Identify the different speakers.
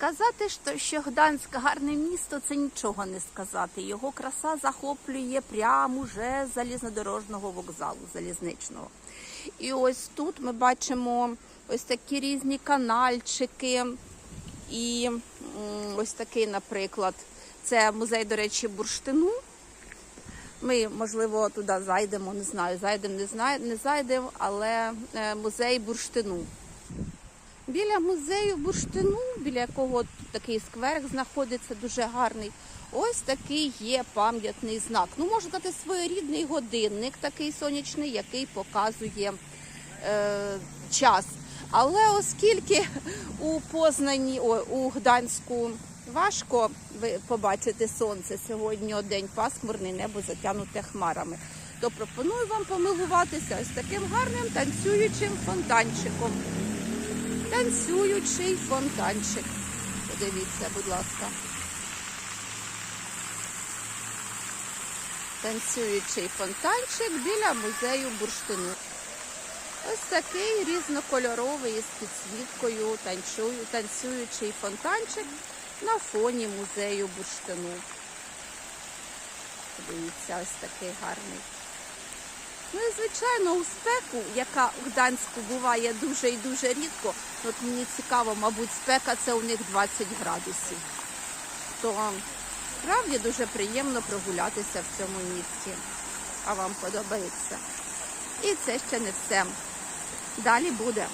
Speaker 1: Сказати, що, Гданськ гарне місто, це нічого не сказати. Його краса захоплює прямо уже з залізнодорожного вокзалу, залізничного. І ось тут ми бачимо ось такі різні канальчики. І ось такий, наприклад, це музей, до речі, бурштину. Ми, можливо, туди зайдемо, не знаю, зайдемо, не знаю, не зайдемо, але е, музей бурштину. Біля музею бурштину, біля якого такий скверик знаходиться, дуже гарний. Ось такий є пам'ятний знак. Ну, можна сказати, своєрідний годинник, такий сонячний, який показує е, час. Але оскільки у Познані, о, у Гданську важко ви побачити сонце сьогодні, день пасмурний, небо затягнуте хмарами, то пропоную вам помилуватися ось таким гарним танцюючим фонтанчиком. Танцюючий фонтанчик. Подивіться, будь ласка. Танцюючий фонтанчик біля музею бурштину. Ось такий різнокольоровий із підсвіткою танцюю, танцюючий фонтанчик на фоні музею бурштину. Подивіться, ось такий гарний. Ну і звичайно, у спеку, яка у Гданську буває дуже і дуже рідко, от мені цікаво, мабуть, спека це у них 20 градусів. То справді дуже приємно прогулятися в цьому місці. А вам подобається. І це ще не все. Далі буде.